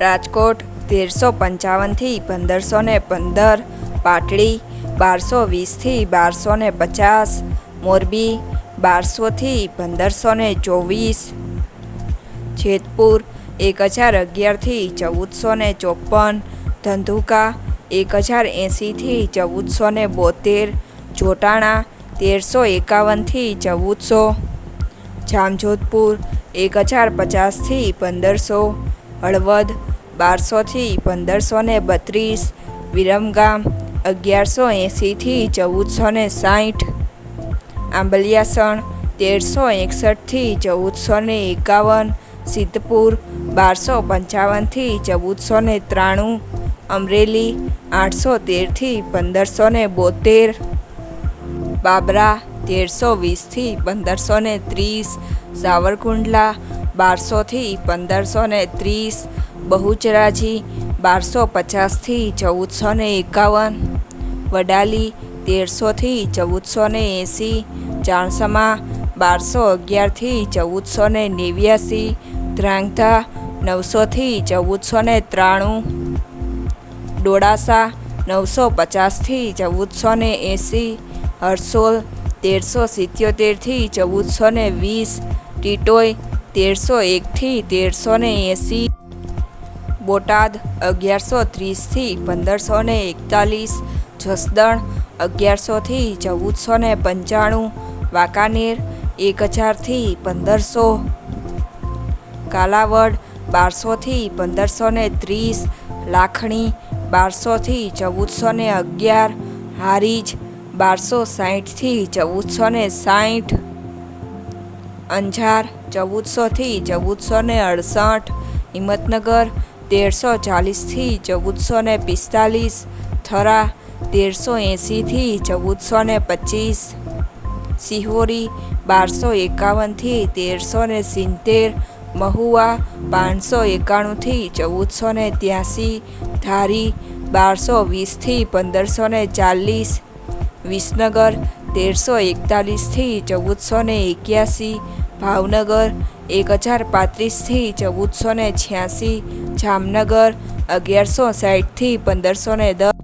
રાજકોટ તેરસો પંચાવનથી પંદરસો ને પંદર, પાટડી બારસો વીસથી બારસો ને પચાસ, મોરબી બારસોથી પંદરસો ને ચોવીસ, જેતપુર એક હજાર અગિયારથી ચૌદસો ને ચોપન, ધંધુકા એક હજાર એંસીથી ચૌદસો ને બોતેર, જોટાણા તેરસો એકાવનથી ચૌદસો, જામજોધપુર એક હજાર પચાસથી પંદરસો, હળવદ બારસોથી પંદરસો ને બત્રીસ, વિરમગામ અગિયારસો એંસીથી ચૌદસો ને સાઠ, આંબલિયાસણ તેરસો એકસઠથી ચૌદસો ને એકાવન, સિદ્ધપુર બારસો પંચાવનથી ચૌદસો ને ત્રાણું, અમરેલી આઠસો તેરથી પંદરસો ને બોતેર, બાબરા તેરસો વીસથી પંદરસો ને ત્રીસ, સાવરકુંડલા બારસોથી પંદરસો ને ત્રીસ, બહુચરાજી બારસો પચાસથી ચૌદસો ને એકાવન, વડાલી તેરસોથી ચૌદસો ને એંસી, ચાણસમા બારસો અગિયારથી ચૌદસો ને નેવ્યાસી, ધ્રાંગધા નવસોથી ચૌદસો ને ત્રાણું, ડોળાસા નવસો પચાસથી ચૌદસો ને એંસી, હરસોલ તેરસો સિત્યોતેરથી ચૌદસો ને વીસ, ટીટોય તેરસો એકથી તેરસો ને એંસી, બોટાદ અગિયારસો ત્રીસથી પંદરસો ને એકતાલીસ, જસદણ અગિયારસોથી ચૌદસો ને પંચાણું, વાંકાનેર એક હજારથી પંદરસો, કાલાવડ બારસોથી પંદરસો ને ત્રીસ, લાખણી બારસોથી ચૌદસો ને અગિયાર, હારીજ બારસો સાઠથી ચૌદસો ને સાઠ અંજાર, ચૌદસોથી ચૌદસો ને અડસઠ, હિંમતનગર તેરસો ચાલીસથી ચૌદસો ને પિસ્તાલીસ, થરા તેરસો એંસીથી ચૌદસો ને પચીસ, સિહોરી બારસો એકાવનથી તેરસો ને સિત્તેર, મહુવા પાંચસો એકાણુંથી ચૌદસો ને ત્યાસી, ધારી બારસો વીસથી પંદરસો ને ચાલીસ, વિસનગર તેરસો એકતાલીસથી ચૌદસો ને એક્યાસી, ભાવનગર એક હજાર પાંત્રીસથી ચૌદસો ને છ્યાસી, જામનગર અગિયારસો સાઠથી પંદરસો ને દસ.